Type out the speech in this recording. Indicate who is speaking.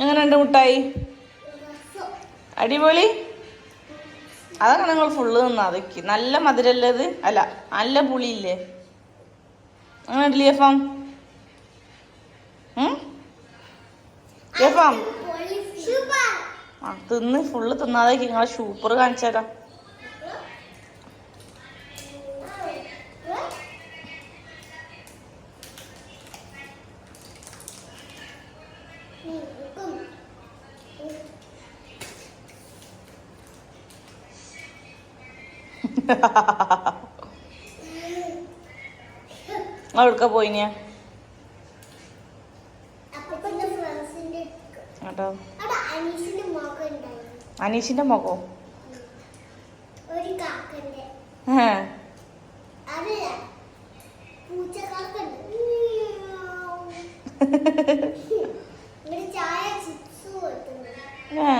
Speaker 1: എങ്ങനെയുണ്ട് മുട്ടായി? അടിപൊളി. അതാണ് നിങ്ങൾ ഫുള്ള് നിന്ന് അതൊക്കെ നല്ല മധുരല്ലത് അല്ല നല്ല പുളിയില്ലേ? അങ്ങനെ ഇഡ്ലിയപ്പം ഉം? ആ തിന്ന് ഫുള്ള് തിന്നാതെ നിങ്ങളെ ഷൂപ്പർ കാണിച്ചു തരാം നിങ്ങൾ എവിടുക്ക പോയിനിയ കേട്ടോ അനീഷിന്റെ മുഖോ ഏ.